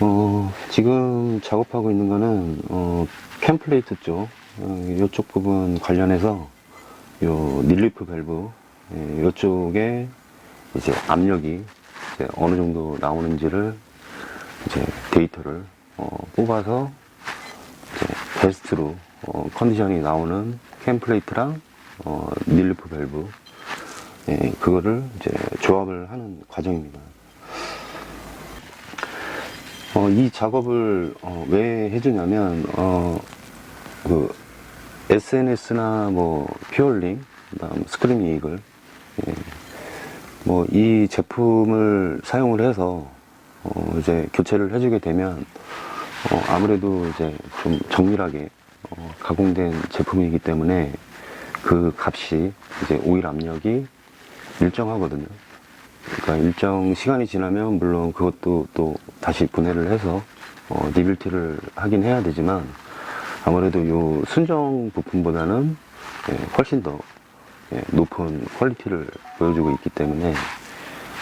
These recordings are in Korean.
어, 지금 작업하고 있는 거는, 어, 캠플레이트 쪽, 어, 이쪽 부분 관련해서, 요, 닐리프 밸브, 예, 요쪽에 이제 압력이 이제 어느 정도 나오는지를 이제 데이터를, 어, 뽑아서 베스트로, 어, 컨디션이 나오는 캠플레이트랑, 어, 닐리프 밸브, 예, 그거를 이제 조합을 하는 과정입니다. 어, 이 작업을 어, 왜 해주냐면 어, 그 SNS나 뭐 퓨얼링, 그다음 스크린 이익을 예, 뭐이 제품을 사용을 해서 어, 이제 교체를 해주게 되면 어, 아무래도 이제 좀 정밀하게 어, 가공된 제품이기 때문에 그 값이 이제 오일 압력이 일정하거든요. 그러니까 일정 시간이 지나면 물론 그것도 또 다시 분해를 해서 어, 리빌티를 하긴 해야 되지만 아무래도 요 순정 부품보다는 예, 훨씬 더 예, 높은 퀄리티를 보여주고 있기 때문에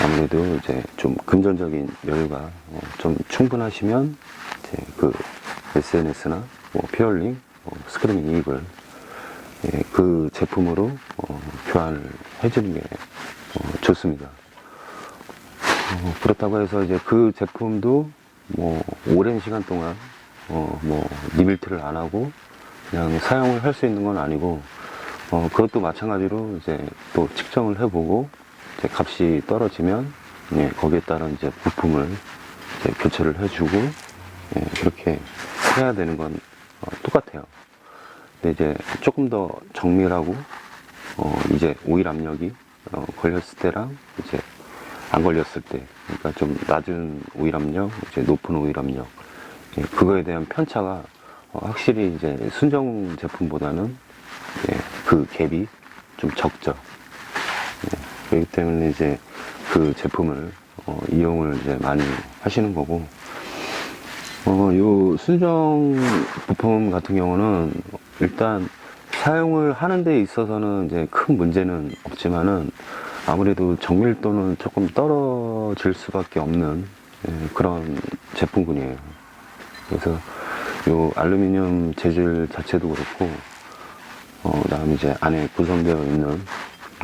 아무래도 이제 좀 금전적인 여유가 어, 좀 충분하시면 이제 그 SNS나 뭐 피어링, 뭐 스크린 이익을 예, 그 제품으로 어, 교환을 해주는 게 어, 좋습니다. 어, 그렇다고 해서 이제 그 제품도 뭐 오랜 시간 동안 어, 뭐 리빌트를 안 하고 그냥 사용을 할 수 있는 건 아니고 어, 그것도 마찬가지로 이제 또 측정을 해보고 이제 값이 떨어지면 예, 거기에 따른 이제 부품을 이제 교체를 해주고 예, 그렇게 해야 되는 건 어, 똑같아요. 근데 이제 조금 더 정밀하고 어, 이제 오일 압력이 어, 걸렸을 때랑 이제 안 걸렸을 때, 그러니까 좀 낮은 오일 압력, 이제 높은 오일 압력, 예, 그거에 대한 편차가 어, 확실히 이제 순정 제품보다는 예, 그 갭이 좀 적죠. 예, 그렇기 때문에 이제 그 제품을 어, 이용을 이제 많이 하시는 거고, 어, 요 순정 부품 같은 경우는 일단 사용을 하는 데 있어서는 이제 큰 문제는 없지만은 아무래도 정밀도는 조금 떨어질 수밖에 없는 예, 그런 제품군이에요. 그래서 요 알루미늄 재질 자체도 그렇고, 어, 그다음에 이제 안에 구성되어 있는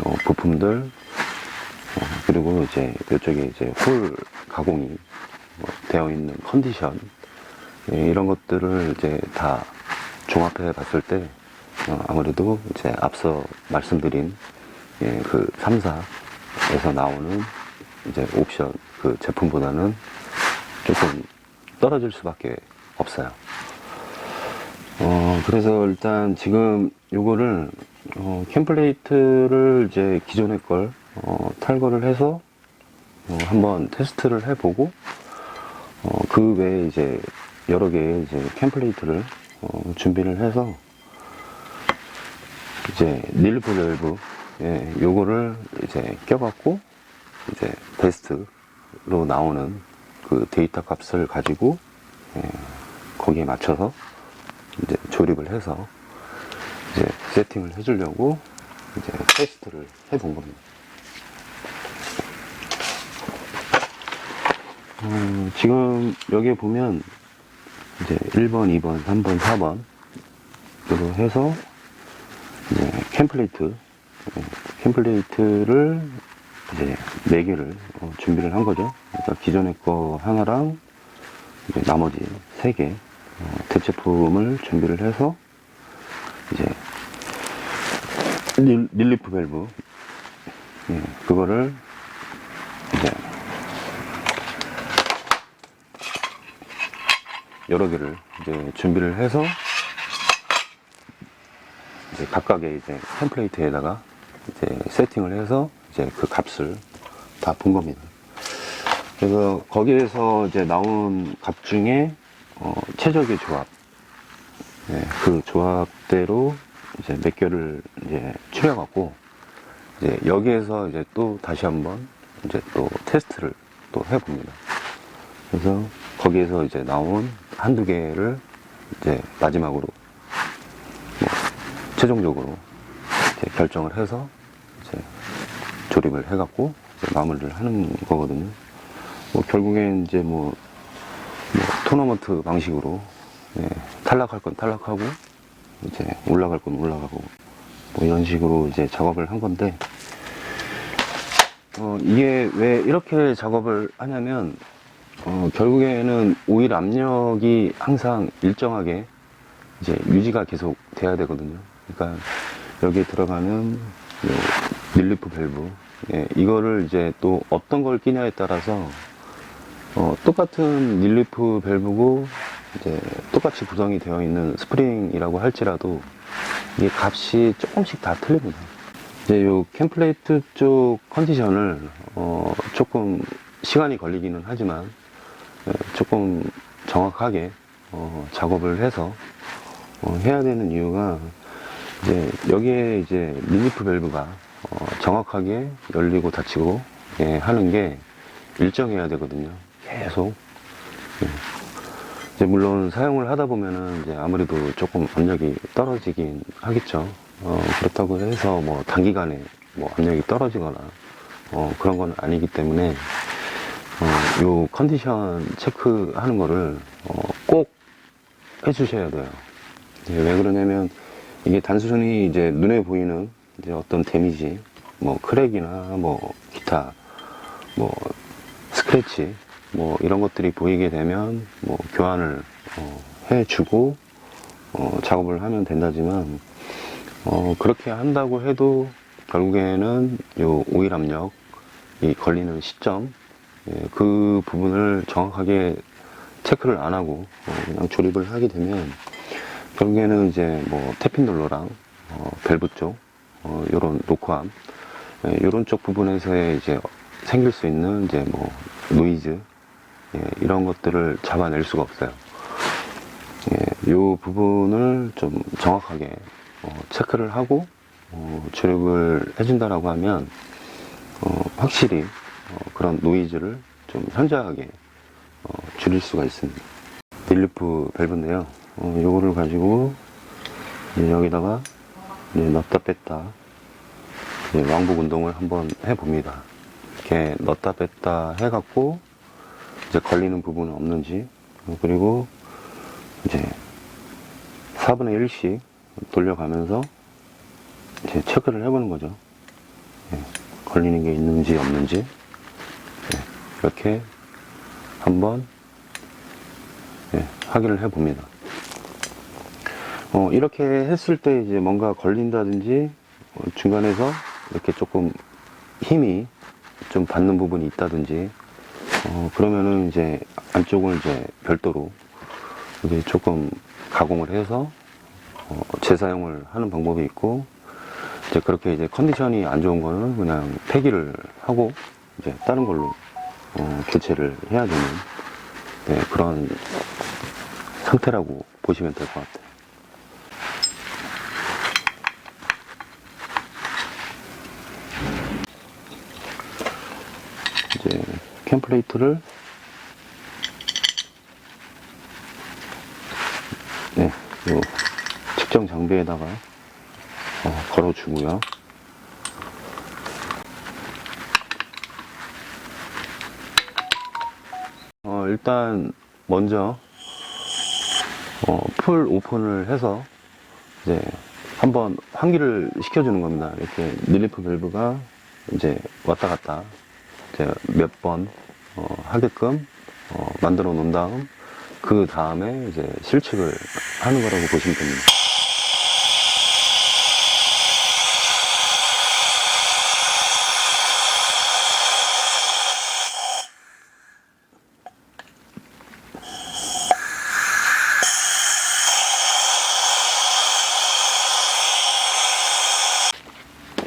어, 부품들, 어, 그리고 이제 이쪽에 이제 홀 가공이 어, 되어 있는 컨디션, 예, 이런 것들을 이제 다 종합해 봤을 때, 어, 아무래도 이제 앞서 말씀드린 예, 그 3사에서 나오는 이제 옵션 그 제품보다는 조금 떨어질 수밖에 없어요. 어, 그래서 일단 지금 요거를, 어, 캠플레이트를 이제 기존의 걸, 어, 탈거를 해서, 어, 한번 테스트를 해보고, 어, 그 외에 이제 여러 개의 이제 캠플레이트를, 어, 준비를 해서, 이제 닐프 밸브, 예, 요거를 이제 껴갖고, 이제 베스트로 나오는 그 데이터 값을 가지고, 예, 거기에 맞춰서 이제 조립을 해서 이제 세팅을 해주려고 이제 테스트를 해본 겁니다. 음, 지금 여기에 보면 이제 1번, 2번, 3번, 4번 으로 해서 캠플레이트 예, 캠플레이트를 이제 4개를 어, 준비를 한 거죠. 그러니까 기존의 거 하나랑 이제 나머지 3개 어, 대체품을 준비를 해서 이제 릴, 릴리프 밸브 예, 그거를 이제 여러 개를 이제 준비를 해서 이제 각각의 이제 템플레이트에다가 이제 세팅을 해서 이제 그 값을 다 본 겁니다. 그래서 거기에서 이제 나온 값 중에 어, 최적의 조합, 네, 그 조합대로 이제 몇 개를 이제 추려갖고 이제 여기에서 이제 또 다시 한번 이제 또 테스트를 또 해봅니다. 그래서 거기에서 이제 나온 한두 개를 이제 마지막으로 뭐 최종적으로 이제 결정을 해서 조립을 해갖고 마무리를 하는 거거든요. 뭐 결국엔 이제 뭐 뭐 토너먼트 방식으로 예, 탈락할 건 탈락하고 이제 올라갈 건 올라가고 뭐 이런 식으로 이제 작업을 한 건데 어, 이게 왜 이렇게 작업을 하냐면 어, 결국에는 오일 압력이 항상 일정하게 이제 유지가 계속 돼야 되거든요. 그러니까 여기 들어가는 요 릴리프 밸브 예, 이거를 이제 또 어떤 걸 끼냐에 따라서 어, 똑같은 릴리프 밸브고 이제 똑같이 구성이 되어 있는 스프링이라고 할지라도 이게 값이 조금씩 다 틀립니다. 이제 요 캠플레이트 쪽 컨디션을 어, 조금 시간이 걸리기는 하지만 예, 조금 정확하게 어, 작업을 해서 어, 해야 되는 이유가 이제 여기에 이제 릴리프 밸브가 어, 정확하게 열리고 닫히고 예, 하는 게 일정해야 되거든요. 계속. 예. 이제 물론 사용을 하다 보면은 이제 아무래도 조금 압력이 떨어지긴 하겠죠. 어, 그렇다고 해서 뭐 단기간에 뭐 압력이 떨어지거나 어, 그런 건 아니기 때문에 어, 요 컨디션 체크하는 거를 어, 꼭 해주셔야 돼요. 이제 왜 그러냐면 이게 단순히 이제 눈에 보이는 이제 어떤 데미지, 뭐 크랙이나 뭐 기타 뭐 스크래치 뭐 이런 것들이 보이게 되면 뭐 교환을 어, 해주고 어, 작업을 하면 된다지만 어, 그렇게 한다고 해도 결국에는 요 오일 압력 이 걸리는 시점 예, 그 부분을 정확하게 체크를 안 하고 어, 그냥 조립을 하게 되면 결국에는 이제 뭐 태핀 롤러랑 어, 밸브 쪽 어, 요런 노크암 예, 요런 쪽 부분에서의 이제 생길 수 있는 이제 뭐 노이즈 예, 이런 것들을 잡아낼 수가 없어요. 예, 요 부분을 좀 정확하게 어, 체크를 하고 어, 조립을 해준다라고 하면 어, 확실히 어, 그런 노이즈를 좀 현저하게 어, 줄일 수가 있습니다. 딜리프 밸브인데요. 어, 요거를 가지고 여기다가 이제 넣었다 뺐다 왕복 운동을 한번 해봅니다. 이렇게 넣었다 뺐다 해갖고 이제 걸리는 부분은 없는지 어, 그리고 이제 4분의 1씩 돌려가면서 이제 체크를 해보는 거죠. 예, 걸리는 게 있는지 없는지 예, 이렇게 한번 예, 확인을 해봅니다. 어, 이렇게 했을 때 이제 뭔가 걸린다든지 어, 중간에서 이렇게 조금 힘이 좀 받는 부분이 있다든지 어, 그러면은 이제 안쪽을 이제 별도로 이게 조금 가공을 해서 어, 재사용을 하는 방법이 있고 이제 그렇게 이제 컨디션이 안 좋은 거는 그냥 폐기를 하고 이제 다른 걸로 어, 교체를 해야 되는 네, 그런 상태라고 보시면 될 것 같아요. 이제 캠플레이트를 네, 요 측정 장비에다가 어, 걸어주고요. 어, 일단 먼저 어, 풀 오픈을 해서 이제 한번 환기를 시켜주는 겁니다. 이렇게 릴리프 밸브가 이제 왔다 갔다 몇번 하게끔 어, 만들어 놓은 다음 그 다음에 이제 실측을 하는 거라고 보시면 됩니다.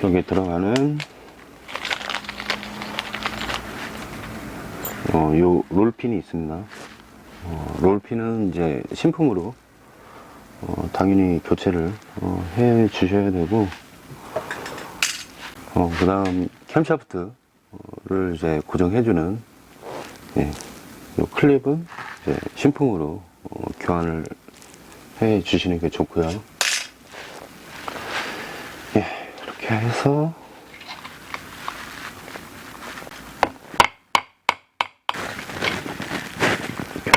여기에 들어가는 어, 요 롤핀이 있습니다. 어, 롤핀은 이제 신품으로 어, 당연히 교체를 어, 해 주셔야 되고 어, 그 다음 캠샤프트를 이제 고정해주는 예, 요 클립은 이제 신품으로 어, 교환을 해 주시는 게 좋고요. 예, 이렇게 해서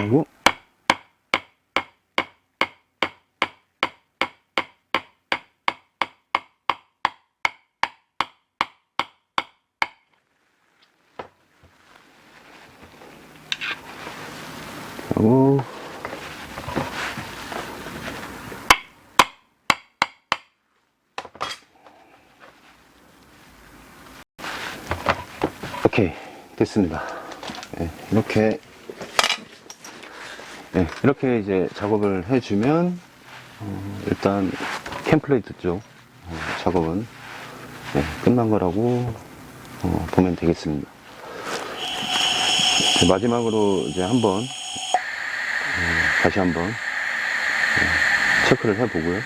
아니고 하고. 오케이 됐습니다. 네, 이렇게 네, 이렇게 이제 작업을 해주면 어, 일단 캠플레이트 쪽 어, 작업은 네, 끝난 거라고 어, 보면 되겠습니다. 네, 마지막으로 이제 한번 어, 다시 한번 네, 체크를 해보고요